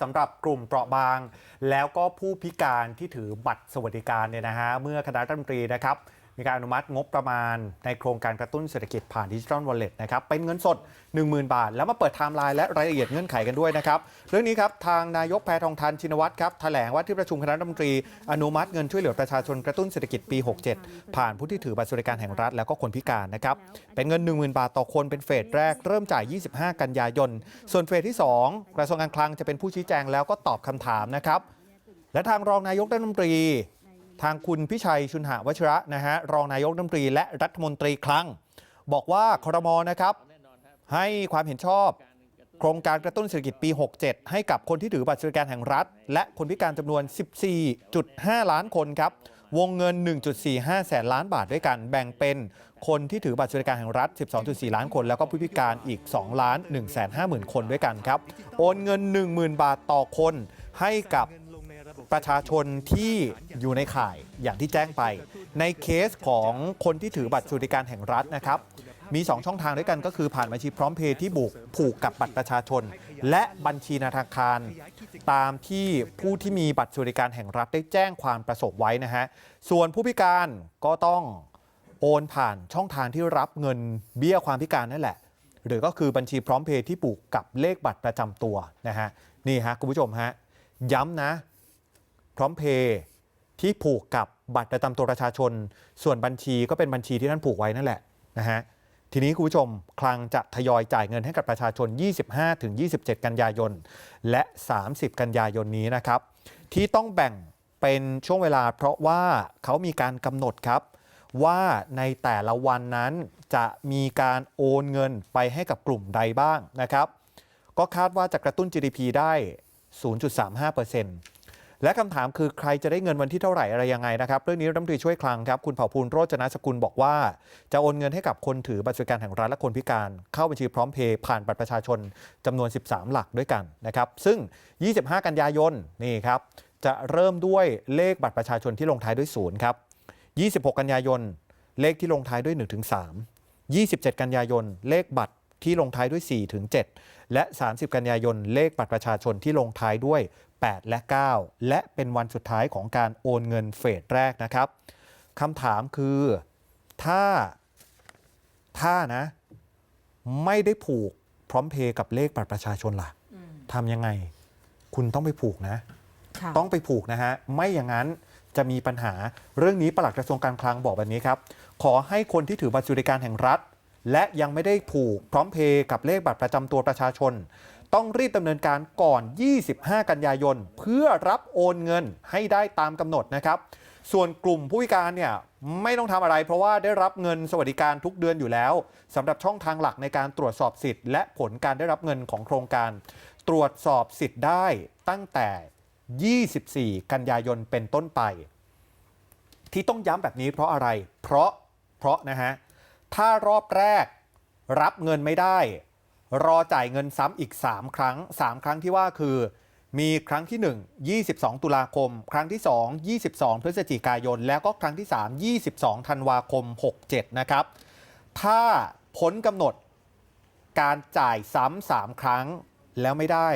สำหรับกลุ่มเปราะบาง แล้วก็ผู้พิการที่ถือบัตรสวัสดิการเนี่ยนะฮะเมื่อคณะรัฐมนตรีนะครับ มีการอนุมัติงบประมาณในโครงการกระตุ้นเศรษฐกิจผ่านดิจิทัลวอลเล็ตนะครับเป็นเงินสด 10,000 บาท แล้วมาเปิดไทม์ไลน์และรายละเอียดเงื่อนไขกันด้วยนะครับเรื่องนี้ครับทางนายกแพทองทานชินวัตรครับแถลงว่าที่ประชุมคณะรัฐมนตรี อนุมัติเงินช่วยเหลือประชาชนกระตุ้นเศรษฐกิจปี 67 ผ่านผู้ที่ถือบัตรสวัสดิการแห่งรัฐแล้วก็คนพิการนะครับเป็นเงิน 10,000 บาทต่อคนเป็นเฟสแรกเริ่มจ่าย 25 กันยายน ส่วนเฟสที่ 2 กระทรวงการคลังจะเป็นผู้ชี้แจงแล้วก็ตอบคำถามนะครับและทางรองนายกรัฐมนตรี ทางคุณพิชัยชุนหาวชระนะฮะรองนายกรัฐมนตรีและรัฐมนตรีคลัง บอกว่าครมนะครับ ให้ความเห็นชอบ โครงการกระตุ้นเศรษฐกิจปี 67 ให้กับคนที่ถือบัตรสวัสดิการแห่งรัฐ และคนพิการจำนวน 14.5 ล้านคนครับ วงเงิน 1.45 แสนล้านบาทด้วยกัน แบ่งเป็นคนที่ถือบัตรสวัสดิการแห่งรัฐ 12.4 ล้านคน แล้วก็ผู้พิการอีก 2 ล้าน1 5 0 0 0 0 คนด้วยกันครับ โอนเงิน 10,000 บาทต่อคนให้กับ ประชาชนที่อยู่ในข่ายอย่างที่แจ้งไป ในเคสของคนที่ถือบัตรสวัสดิการแห่งรัฐนะครับ มี 2 ช่องทางด้วยกันก็คือผ่านบัญชีพร้อมเพย์ที่บุกผูกกับบัตรประชาชน และบัญชีธนาคาร ตามที่ผู้ที่มีบัตรสวัสดิการแห่งรัฐได้แจ้งความประสงค์ไว้นะฮะส่วนผู้พิการก็ต้องโอนผ่านช่องทางที่รับเงินเบี้ยความพิการนั่นแหละ หรือก็คือบัญชีพร้อมเพย์ที่ผูกกับเลขบัตรประจำตัวนะฮะนี่ฮะคุณผู้ชมฮะย้ำนะ พร้อมเพย์ที่ผูกกับบัตรประจำตัวประชาชน ส่วนบัญชีก็เป็นบัญชีที่ท่านผูกไว้นั่นแหละนะฮะทีนี้คุณผู้ชมคลังจะทยอยจ่ายเงินให้กับประชาชน 25-27 กันยายน และ 30 กันยายนนี้นะครับ ที่ต้องแบ่งเป็นช่วงเวลา เพราะว่าเขามีการกำหนดครับ ว่าในแต่ละวันนั้นจะมีการโอนเงินไปให้กับกลุ่มใดบ้างนะครับ ก็คาดว่าจะกระตุ้น GDP ได้ 0.35% และคำถามคือใครจะได้เงินวันที่เท่าไหร่อะไรยังไงนะครับ เรื่องนี้รัฐมนตรีช่วยคลังครับคุณเผ่าภูลโรจนสกุลบอกว่า จะโอนเงินให้กับคนถือบัตรสวัสดิการแห่งรัฐและคนพิการ เข้าบัญชีพร้อมเพย์ผ่านบัตรประชาชนจำนวน 13 หลักด้วยกันนะครับซึ่ง 25 กันยายนนี่ครับจะเริ่มด้วยเลขบัตรประชาชนที่ลงท้ายด้วย0ครับ26 กันยายน เลขที่ลงท้ายด้วย1ถึง3 27 กันยายน เลขบัตรที่ลงท้ายด้วย4ถึง7และ 30 กันยายน เลขบัตรประชาชนที่ลงท้ายด้วย 8 และ 9 และเป็นวันสุดท้ายของการโอนเงินเฟสแรกนะครับคำถามคือถ้าถ้านะ ไม่ได้ผูกพร้อมเพย์กับเลขบัตรประชาชนล่ะทำยังไง คุณต้องไปผูกนะค่ะต้องไปผูกนะฮะ ไม่อย่างนั้นจะมีปัญหาเรื่องนี้ปลัดกระทรวงการคลังบอกแบบนี้ครับ ขอให้คนที่ถือบัตรสวัสดิการแห่งรัฐ และยังไม่ได้ผูกพร้อมเพย์กับเลขบัตรประจำตัวประชาชน ต้องรีบดำเนินการก่อน 25 กันยายน เพื่อรับโอนเงินให้ได้ตามกำหนดนะครับ ส่วนกลุ่มผู้พิการเนี่ยไม่ต้องทำอะไร เพราะว่าได้รับเงินสวัสดิการทุกเดือนอยู่แล้วสำหรับช่องทางหลักในการตรวจสอบสิทธิ์และผลการได้รับเงินของโครงการ ตรวจสอบสิทธิ์ได้ตั้งแต่ 24 กันยายนเป็นต้นไป ที่ต้องย้ำแบบนี้เพราะอะไร เพราะเพราะนะฮะถ้ารอบแรกรับเงินไม่ได้ รอจ่ายเงินซ้ำอีก 3 ครั้ง 3 ครั้งที่ว่าคือ มีครั้งที่ 1 22 ตุลาคม ครั้งที่ 2 22 พฤศจิกายน แล้วก็ครั้งที่ 3 22 ธันวาคม 67 นะครับ ถ้าพ้นกำหนดการจ่ายซ้ำสามครั้งแล้วไม่ได้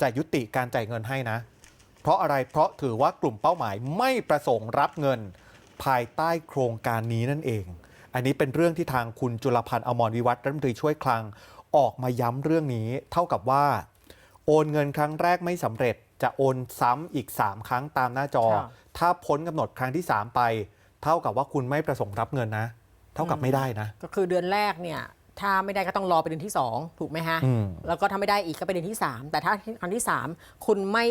จะยุติการจ่ายเงินให้นะ เพราะอะไรเพราะถือว่ากลุ่มเป้าหมายไม่ประสงค์รับเงินภายใต้โครงการนี้นั่นเอง อันนี้เป็นเรื่องที่ทางคุณจุลพันธ์อมรวิวัฒน์รัฐมนตรีช่วยคลัง ออกมาย้ำเรื่องนี้ เท่ากับว่า โอนเงินครั้งแรกไม่สำเร็จ จะโอนซ้ำอีก 3 ครั้งตามหน้าจอ ค่ะ ถ้าพ้นกำหนดครั้งที่ 3 ไป เท่ากับว่าคุณไม่ประสงค์รับเงินนะ เท่ากับไม่ได้นะ ก็คือเดือนแรกเนี่ย ถ้าไม่ได้ก็ต้องรอไปเดือนที่ 2 ถูกไหมฮะ อืม แล้วก็ถ้าไม่ได้อีกก็ไปเดือนที่ 3 แต่ถ้าครั้งที่ 3 คุณไม่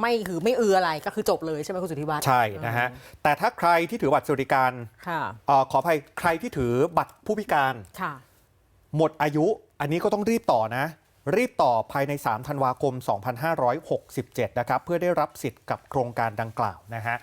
ไม่คือไม่เอืออะไรก็คือจบเลยใช่ไหมคุณสุทธิวัฒน์ใช่นะฮะแต่ถ้าใครที่ถือบัตรสวัสดิการค่ะ เออขออภัยใครที่ถือบัตรผู้พิการ ค่ะ หมดอายุอันนี้ก็ต้องรีบต่อนะ รีบต่อภายใน 3 ธันวาคม 2567 นะครับ เพื่อได้รับสิทธิ์กับโครงการดังกล่าวนะฮะ